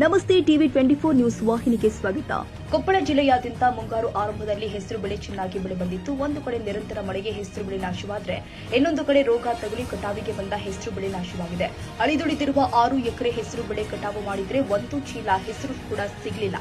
ನಮಸ್ತೆ TV twenty four news ವಾಹಿನಿಗೆ ಸ್ವಾಗತ. ಕೊಪ್ಪಳ ಜಿಲ್ಲೆಯಾದ್ಯಂತ ಮುಂಗಾರು ಆರಂಭದಲ್ಲಿ ಹೆಸರು ಬೆಳೆ ಚೆನ್ನಾಗಿ ಬೆಳೆ ಬಂದಿತ್ತು. ಒಂದು ಕಡೆ ನಿರಂತರ ಮಳೆಗೆ ಹೆಸರು ಬೆಳೆ ನಾಶವಾದ್ರೆ ಇನ್ನೊಂದು ಕಡೆ ರೋಗ ತಗುಲಿ ಕಟಾವಿಗೆ ಬಂದ ಹೆಸರು ಬೆಳೆ ನಾಶವಾಗಿದೆ. ಅಳಿದುಳಿದಿರುವ ಆರು ಎಕರೆ ಹೆಸರು ಬೆಳೆ ಕಟಾವು ಮಾಡಿದ್ರೆ ಒಂದು ಚೀಲ ಹೆಸರು ಕೂಡ ಸಿಗಲಿಲ್ಲ.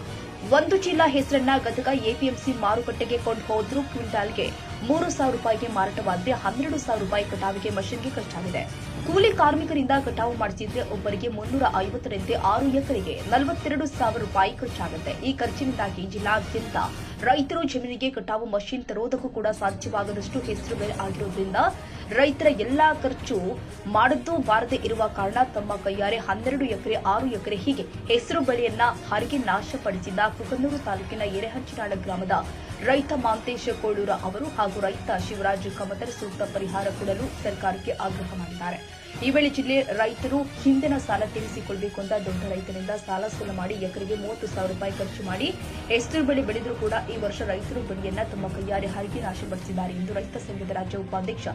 ಒಂದು ಚೀಲ ಹೆಸರನ್ನ ಗದಗ ಎಪಿಎಂಸಿ ಮಾರುಕಟ್ಟೆಗೆ ಕೊಂಡು ಹೋದ್ರು ಕ್ವಿಂಟಾಲ್ಗೆ ಮೂರು ಸಾವಿರ ರೂಪಾಯಿಗೆ ಮಾರಾಟವಾದ್ರೆ ಹನ್ನೆರಡು ಸಾವಿರ ರೂಪಾಯಿ ಕಟಾವಿಗೆ ಮಷಿನ್ಗೆ ಖರ್ಚಾಗಿದೆ ಕೂಲಿ ಕಾರ್ಮಿಕರಿಂದ ಕಟಾವು ಮಾಡಿಸಿದ್ರೆ ಒಬ್ಬರಿಗೆ ಮುನ್ನೂರ ಐವತ್ತರಂತೆ ಆರು ಎಕರೆಗೆ ನಲವತ್ತೆರಡು ಸಾವಿರ ರೂಪಾಯಿ ಖರ್ಚಾಗುತ್ತೆ. ಈ ಖರ್ಚಿನಿಂದಾಗಿ ಜಿಲ್ಲಾದ್ಯಂತ ರೈತರು ಜಮೀನಿಗೆ ಕಟಾವು ಮಷಿನ್ ತರೋದಕ್ಕೂ ಕೂಡ ಸಾಧ್ಯವಾಗದಷ್ಟು ಹೆಸರು ಬೆಲೆ ಆಗಿರೋದ್ರಿಂದ ರೈತರ ಎಲ್ಲಾ ಖರ್ಚು ಮಾಡದ್ದು ಬಾರದೆ ಇರುವ ಕಾರಣ ತಮ್ಮ ಕೈಯಾರೆ ಹನ್ನೆರಡು ಎಕರೆ, ಆರು ಎಕರೆ ಹೀಗೆ ಹೆಸರು ಬೆಳೆಯನ್ನ ಹರಿಗೆ ನಾಶಪಡಿಸಿದ ಕುಕನೂರು ತಾಲೂಕಿನ ಎರೆಹಂಚಿನಾಳ ಗ್ರಾಮದ ರೈತ ಮಾಂತೇಶ ಕೋಳೂರ ಅವರು ಹಾಗೂ ರೈತ ಶಿವರಾಜ್ ಕಮತರ್ ಸೂಕ್ತ ಪರಿಹಾರ ಕೊಡಲು ಸರ್ಕಾರಕ್ಕೆ ಆಗ್ರಹ ಮಾಡಿದ್ದಾರೆ. ಈ ವೇಳೆ ಜಿಲ್ಲೆ ರೈತರು ಹಿಂದಿನ ಸಾಲ ತೀರಿಸಿಕೊಳ್ಳಬೇಕು ಅಂತ ದೊಡ್ಡ ರೈತರಿಂದ ಸಾಲ ಸೂಲ ಮಾಡಿ ಎಕರೆಗೆ ಮೂವತ್ತು ಸಾವಿರ ರೂಪಾಯಿ ಖರ್ಚು ಮಾಡಿ ಹೆಸರು ಬೆಳೆ ಬೆಳೆದರೂ ಕೂಡ ಈ ವರ್ಷ ರೈತರು ಬೆಳೆಯನ್ನ ತಮ್ಮ ಕೈಯಾರೆ ಹರಿಗೆ ನಾಶಪಡಿಸಿದ್ದಾರೆ ಎಂದು ರೈತ ಸಂಘದ ರಾಜ್ಯ ಉಪಾಧ್ಯಕ್ಷ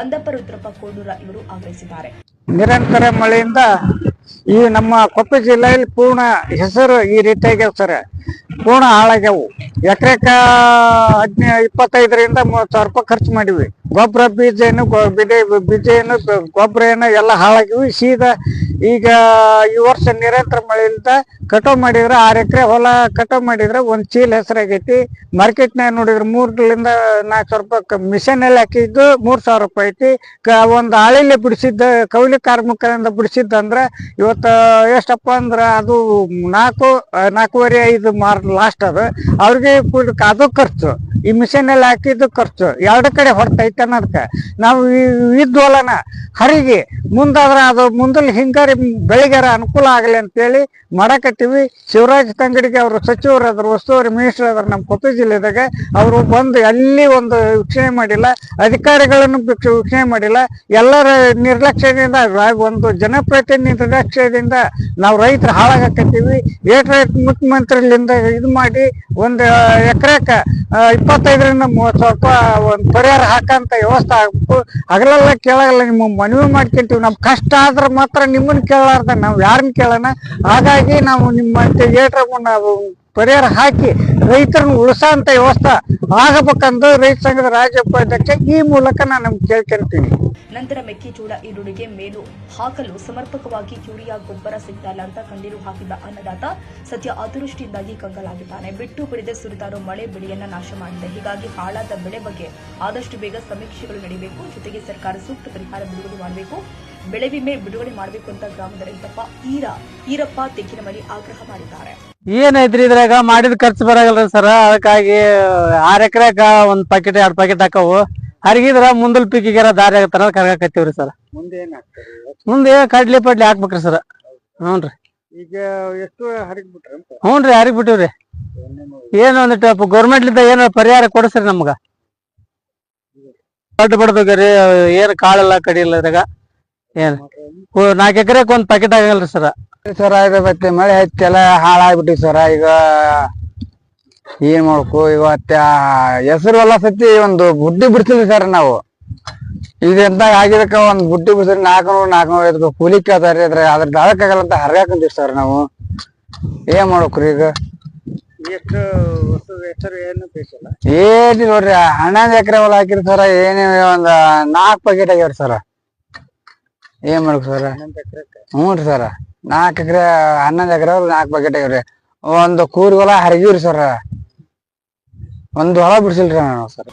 ಅಂದಪ್ಪ ರುದ್ರಪ್ಪ ಕೋಡೂರ ಇವರು ಆಗ್ರಹಿಸಿದ್ದಾರೆ. ನಿರಂತರ ಮಳೆಯಿಂದ ಈ ನಮ್ಮ ಕೊಪ್ಪ ಜಿಲ್ಲೆಯಲ್ಲಿ ಪೂರ್ಣ ಹೆಸರು ಈ ರೀತಿಯಾಗ್ಯಾವ ಸರ್ ಪೂರ್ಣ ಹಾಳಾಗ್ಯಾವು. ಎಕರೆಕ ಹದಿನೈ, ಇಪ್ಪತ್ತೈದರಿಂದ ಮೂವತ್ತು ಸಾವಿರ ರೂಪಾಯಿ ಖರ್ಚು ಮಾಡಿವಿ ಗೊಬ್ಬರ ಬೀಜ ಏನು ಬೀಜ ಏನು, ಗೊಬ್ಬರ ಏನು ಎಲ್ಲ ಹಾಳಾಗಿವಿ ಸೀದಾ ಈಗ ಈ ವರ್ಷ ನಿರಂತರ ಮಳೆಯಿಂದ ಕಟಾವ್ ಮಾಡಿದ್ರೆ ಆರು ಎಕರೆ ಹೊಲ ಕಟಾವ್ ಮಾಡಿದ್ರೆ ಒಂದ್ ಚೀಲ ಹೆಸರಾಗೈತಿ. ಮಾರ್ಕೆಟ್ನಾಗ ನೋಡಿದ್ರೆ ಮೂರ್ಲಿಂದ ನಾಲ್ಕು ಸಾವಿರ ರೂಪಾಯಿ ಮಿಷನ್ ಎಲ್ಲ ಹಾಕಿದ್ದು ಮೂರ್ ಸಾವಿರ ರೂಪಾಯಿ ಐತಿ. ಒಂದು ಆಳಿಲೆ ಬಿಡಿಸಿದ್ದ ಕೌಲಿ ಕಾರ್ಮಿಕರಿಂದ ಬಿಡಿಸಿದ್ದಂದ್ರ ಇವತ್ತ ಎಷ್ಟಪ್ಪ ಅಂದ್ರ ಅದು ನಾಲ್ಕು, ನಾಲ್ಕೂವರೆ ಐದು ಮಾರ್ ಲಾಸ್ಟ್ ಅದು. ಅವ್ರಿಗೆ ಅದು ಖರ್ಚು. ಈ ಮಿಷನ್ ಅಲ್ಲಿ ಹಾಕಿದ್ದು ಖರ್ಚು. ಎರಡು ಕಡೆ ಹೊರತೈತೆ ಅನ್ನೋದಕ್ಕೆ. ನಾವು ಇದ್ವಲ್ಲನ ಹರಿಗೆ, ಮುಂದಾದ್ರೆ ಅದು ಮುಂದಲ್ಲಿ ಹಿಂಗಾರಿ ಬೆಳಿಗಾರ ಅನುಕೂಲ ಆಗಲಿ ಅಂತೇಳಿ ಮಾಡಕತ್ತೀವಿ. ಶಿವರಾಜ್ ತಂಗಡಿಗೆ ಅವರು ಸಚಿವರು ಅದ್ರ ಉಸ್ತುವಾರಿ ಮಿನಿಸ್ಟರ್ ಅದ್ರ ನಮ್ಮ ಕೊಪ್ಪಳ ಜಿಲ್ಲೆದಾಗ ಅವರು ಬಂದು ಅಲ್ಲಿ ಒಂದು ವೀಕ್ಷಣೆ ಮಾಡಿಲ್ಲ, ಅಧಿಕಾರಿಗಳನ್ನು ವೀಕ್ಷ- ವೀಕ್ಷಣೆ ಮಾಡಿಲ್ಲ. ಎಲ್ಲರ ನಿರ್ಲಕ್ಷ್ಯದಿಂದ, ಒಂದು ಜನಪ್ರತಿನಿಧಿ ನಿರ್ಲಕ್ಷ್ಯದಿಂದ ನಾವು ರೈತರು ಹಾಳಾಗಕತ್ತೀವಿ. ಏಟ್ ರೈತ ಮುಖ್ಯಮಂತ್ರಿಲಿಂದ ಇದು ಮಾಡಿ ಒಂದು ಎಕರೆಕ ಇಪ್ಪತ್ತೈದರಿಂದ ಮೂವತ್ತು ಸಾವಿರ ರೂಪಾಯಿ ಒಂದು ಪರಿಹಾರ ಹಾಕಂತ ವ್ಯವಸ್ಥೆ ಆಗ್ಬೇಕು. ಹಗಲೆಲ್ಲ ಕೇಳಲ್ಲ, ನಿಮ್ಮ ಮನವಿ ಮಾಡ್ಕೊಂತೀವಿ. ನಮ್ ಕಷ್ಟ ಆದ್ರೆ ಮಾತ್ರ ನಿಮ್ಮನ್ನ ಕೇಳಲಾರ್ದ, ನಾವು ಯಾರನ್ನ ಕೇಳೋಣ ಹಾಗಾಗಿ ನಾವು ನಿಮ್ಮ ಏಟ್ರ ಪರಿಹಾರ ಹಾಕಿ ರೈತರನ್ನ ಉಳಿಸೋಂತ ವ್ಯವಸ್ಥೆ ಆಗಬೇಕಂದು ರೈತ ಸಂಘದ ರಾಜ್ಯ ಉಪಾಧ್ಯಕ್ಷ ಈ ಮೂಲಕ ನಾನು ಕೇಳ್ಕೊಂತೀನಿ ನಂತರ ಮೆಕ್ಕೆಜೋಳ ಈರುಳ್ಳಿಗೆ ಮೇಲು ಹಾಕಲು ಸಮರ್ಪಕವಾಗಿ ಯೂರಿಯಾ, ಗೊಬ್ಬರ ಸಿಗ್ತಾ ಅಂತ ಕಣ್ಣೀರು ಹಾಕಿದ ಅನ್ನದಾತ ಸದ್ಯ ಅತಿವೃಷ್ಟಿಯಿಂದಾಗಿ ಕಂಗಲಾಗಿದ್ದಾನೆ. ಬಿಟ್ಟು ಬಿಡದೆ ಸುರಿದಾರು ಮಳೆ, ಬೆಳೆಯನ್ನ ನಾಶ ಮಾಡಿದೆ. ಹೀಗಾಗಿ ಹಾಳಾದ ಬೆಳೆ ಬಗ್ಗೆ ಆದಷ್ಟು ಬೇಗ ಸಮೀಕ್ಷೆಗಳು ನಡೆಯಬೇಕು ಜೊತೆಗೆ ಸರ್ಕಾರ ಸೂಕ್ತ ಪರಿಹಾರ ಬಿಡುಗಡೆ ಮಾಡಬೇಕು. ಬೆಳೆ ವಿಮೆ ಬಿಡುಗಡೆ ಮಾಡಬೇಕು ಅಂತ ಗ್ರಾಮದ ರೈತಪ್ಪ ಈರ, ಈರಪ್ಪ ತೆಗ್ಗಿನಮಳಿ ಆಗ್ರಹ ಮಾಡಿದ್ದಾರೆ. ಏನೈತ್ರಿ ಇದ್ರಾಗ? ಮಾಡಿದ ಖರ್ಚು ಬರಾಗಲ್ರಿ ಸರ್ ಅದಕ್ಕಾಗಿ ಆರ್ ಎಕರೆಕ ಒಂದ್ ಪಾಕೆಟ್ ಎರಡ್ ಪಾಕೆಟ್ ಹಾಕವು. ಹರಿಗಿದ್ರ ಮುಂದಲ್ ಪೀಕಿಗೆರ ದಾರಿ ಆಗತ್ತಾರ ಕರ್ಗಾಕತ್ತೀವ್ರಿ ಸರ್ ಮುಂದೆ ಮುಂದೆ ಕಡ್ಲಿ ಪಡ್ಲಿ ಹಾಕ್ಬೇಕ್ರಿ ಸರ್ ಹ್ಞೂನ್ರಿ ಈಗ ಎಷ್ಟು ಹರಿಗ್ ಬಿಟ್ರೆ ಅಂತ ಹ್ಞೂನ್ರಿ ಹರಿಗ್ ಬಿಟ್ಟಿವ್ರಿ ಏನ್ ಒಂದಿಟ್ಟು ಗೌರ್ಮೆಂಟ್ಲಿಂದ ಏನು ಪರಿಹಾರ ಕೊಡಿಸ್ರಿ ನಮ್ಗ? ದೊಡ್ಡ ಬಿಡ್ಬೇಕ್ರಿ ಏನ್ ಕಾಳೆಲ್ಲ ಕಡಿಲ್ಲ ಇದ್ರಾಗ. ಏನು? ನಾಲ್ಕು ಎಕರೆಕ್ ಒಂದ್ ಪಾಕೆಟ್ ಆಗಲ್ರಿ ಸರ್ ಸರ ಇದು ಮತ್ತೆ ಮಳೆ ಹೆಚ್ಚೆಲ್ಲ ಹಾಳಾಗ್ಬಿಟ್ಟಿ ಸರ. ಈಗ ಏನ್ ಮಾಡ್ಬೇಕು? ಇವತ್ತ ಹೆಸರು ಎಲ್ಲ ಸತಿ ಒಂದು ಬುಡ್ಡಿ ಬಿಡ್ತಿದ್ವಿ ಸರ್ ನಾವು. ಇದೆಂತ ಆಗಿದಕ್ಕ ಒಂದ್ ಬುಡ್ಡಿ ಬಿಡ್ಸಿದ್ರೆ ನಾಲ್ಕನೂರು ನಾಲ್ಕನೂರ ಐದು ಕೂಲಿ ಕೇಳ್ತಾರ ಅದ್ರ ಅದ್ರ ದಾಳಕ್ಕಾಗಲ್ಲ ಅಂತ ಹರ್ಗಾಕಂತೀವಿ ಸರ್ ನಾವು. ಏನ್ ಮಾಡ್ಬೇಕ್ರಿ ಈಗ? ಎಷ್ಟು ಹೆಸರು ಏನು ಬೇಕಿಲ್ಲ ಏನಿಲ್ಲ ನೋಡ್ರಿ ಹನ್ನೊಂದು ಎಕರೆ ಹೊಲ ಹಾಕಿರಿ ಸರ ಏನೇ ಒಂದ್ ನಾಲ್ಕು ಪ್ಯಾಕೆಟ್ ಆಗ್ಯಾವ್ರಿ ಸರ. ಏನ್ ಮಾಡ್ಬೇಕು ಸರ್? ಹ್ಞೂ ರೀ ಸರ. ನಾಲ್ಕು ಎಕರೆ ಹನ್ನೊಂದು ಎಕರೆ ನಾಲ್ಕು ಬಕೆಟ್ ಆಗ್ಯಾವ್ರಿ ಒಂದು ಕೂರಿ ಹೊಲ ಸರ್ ಸರ. ಒಂದು ಹೊಲ ಬಿಡ್ಸಿಲ್ರಿ ನಾನು ಸರ್.